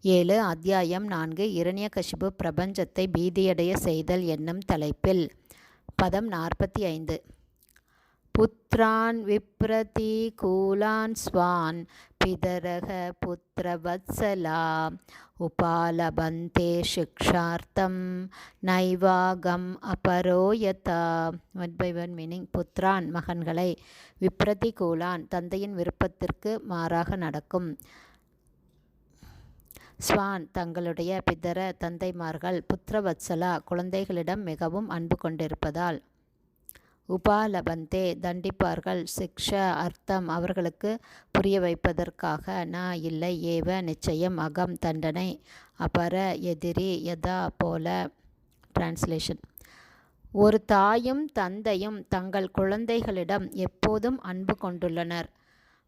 ஏழு அத்தியாயம் நான்கு இரணியகசிபு பிரபஞ்சத்தை பீதியடைய செய்தல் என்னும் தலைப்பில். பதம் நாற்பத்தி ஐந்து புத்ரான் விப்ரதி கூலான் ஸ்வான் பிதரக புத்திரவத்சலா உபாலபந்தே சிக்ஷார்த்தம் நைவாகம் அபரோயதா. ஒன் பை ஒன் மீனிங் புத்ரான் மகன்களை விப்ரதி கூலான் தந்தையின் விருப்பத்திற்கு மாறாக நடக்கும். ஸ்வான் தங்களுடைய பிதர தந்தைமார்கள் புத்திரவத்சலா குழந்தைகளிடம் மிகவும் அன்பு கொண்டிருப்பதால் உபாலபந்தே தண்டிப்பார்கள். சிக்ஷ அர்த்தம் அவர்களுக்கு புரிய வைப்பதற்காக நான் இல்லை ஏவ நிச்சயம் அகம் தண்டனை அபர எதிரி யதா போல டிரான்ஸ்லேஷன் ஒரு தாயும் தந்தையும் தங்கள் குழந்தைகளிடம் எப்போதும் அன்பு கொண்டுள்ளனர்.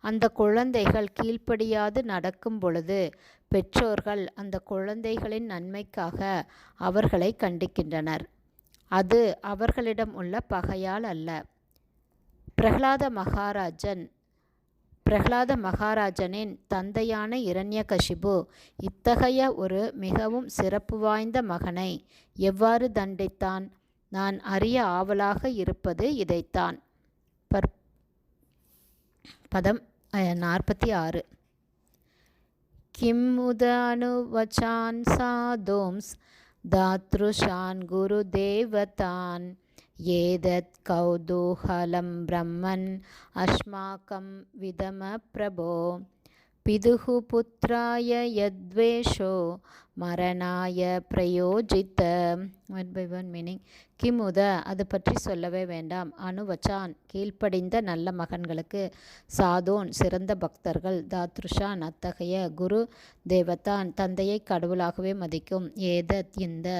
அந்த குழந்தைகள் கீழ்ப்படியாது நடக்கும் பொழுது பெற்றோர்கள் அந்த குழந்தைகளின் நன்மைக்காக அவர்களை கண்டிக்கின்றனர். அது அவர்களிடம் உள்ள பகையால் அல்ல. பிரகலாத மகாராஜன் பிரகலாத மகாராஜனின் தந்தையான இரண்யகசிபு இத்தகைய ஒரு மிகவும் சிறப்பு வாய்ந்த மகனை எவ்வாறு தண்டித்தான்? நான் அறிய ஆவலாக இருப்பது இதைத்தான். பர் பதம் நாற்பத்தி ஆறு. கிம்முத அனுவச்சான் சாதோம்ஸ் தாத்ருஷான் குரு தேவதான் ஏதத் கௌதூஹலம் பிரம்மன் அஸ்மாக்கம் விதம பிரபோ. पितुः पुत्राय यद्वेषो மரணாய பிரயோஜித்த ஒன் பை ஒன் மீனிங் கிமுத அது பற்றி சொல்லவே வேண்டாம் அணுவச்சான் கீழ்ப்படிந்த நல்ல மகன்களுக்கு சாதோன் சிறந்த பக்தர்கள் தாத்ருஷான் அத்தகைய குரு தேவதான் தந்தையை கடவுளாகவே மதிக்கும் ஏதத் இந்த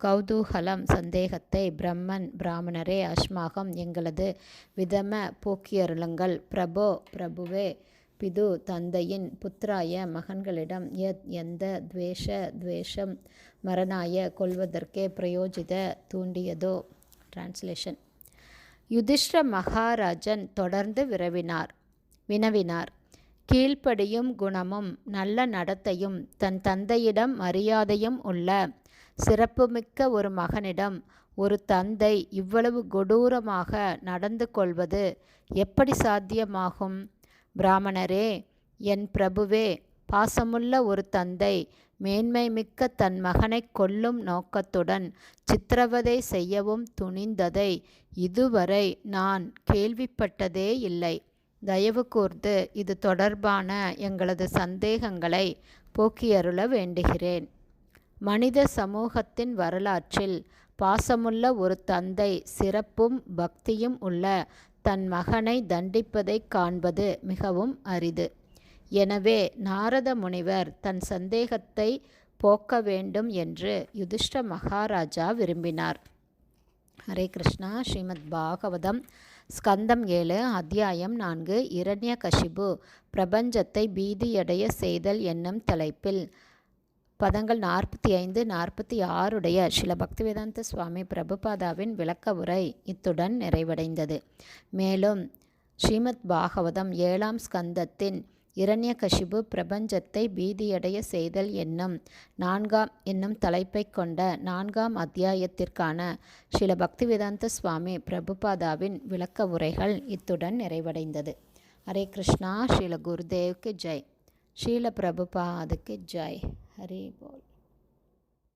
கௌதூகலம் சந்தேகத்தை பிரம்மன் பிராமணரே அஸ்மாகம் எங்களது விதம போக்கியருளுங்கள் பிரபோ பிரபுவே பிது தந்தையின் புத்திராய மகன்களிடம் எத் எந்த துவேஷ துவேஷம் மரணாய கொள்வதற்கே பிரயோஜித தூண்டியதோ? டிரான்ஸ்லேஷன் யுதிஷ்ட மகாராஜன் தொடர்ந்து விரவினார். வினவினார். கீழ்ப்படியும் குணமும் நல்ல நடத்தையும் தன் தந்தையிடம் மரியாதையும் உள்ள சிறப்புமிக்க ஒரு மகனிடம் ஒரு தந்தை இவ்வளவு கொடூரமாக நடந்து கொள்வது எப்படி சாத்தியமாகும்? பிராமணரே என் பிரபுவே பாசமுள்ள ஒரு தந்தை மேன்மை மிக்க தன் மகனை கொல்லும் நோக்கத்துடன் சித்திரவதை செய்யவும் துணிந்ததை இதுவரை நான் கேள்விப்பட்டதே இல்லை. தயவு கூர்ந்து இது தொடர்பான எங்களது சந்தேகங்களை போக்கியருள வேண்டுகிறேன். மனித சமூகத்தின் வரலாற்றில் பாசமுள்ள ஒரு தந்தை சிறப்பும் பக்தியும் உள்ள தன் மகனை தண்டிப்பதைக் காண்பது மிகவும் அரிது. எனவே நாரத முனிவர் தன் சந்தேகத்தை போக்க வேண்டும் என்று யுதிஷ்ட மகாராஜா விரும்பினார். ஹரே கிருஷ்ணா. ஸ்ரீமத் பாகவதம் ஸ்கந்தம் ஏழு அத்தியாயம் நான்கு இரண்ய கஷிபு பிரபஞ்சத்தை பீதியடைய செய்தல் என்னும் தலைப்பில் பதங்கள் நாற்பத்தி ஐந்து நாற்பத்தி ஆறுடைய ஸ்ரீல பக்திவேதாந்த சுவாமி பிரபுபாதாவின் விளக்க உரை இத்துடன் நிறைவடைந்தது. மேலும் ஸ்ரீமத் பாகவதம் ஏழாம் ஸ்கந்தத்தின் இரண்யகசிபு பிரபஞ்சத்தை பீதியடைய செய்தல் என்னும் நான்காம் என்னும் தலைப்பை கொண்ட நான்காம் அத்தியாயத்திற்கான ஸ்ரீல பக்திவேதாந்த சுவாமி பிரபுபாதாவின் விளக்க உரைகள் இத்துடன் நிறைவடைந்தது. ஹரே கிருஷ்ணா ஸ்ரீல குருதேவ்க்கு ஜெய். ஸ்ரீல பிரபுபாதுக்கு ஜெய். हरी बोल।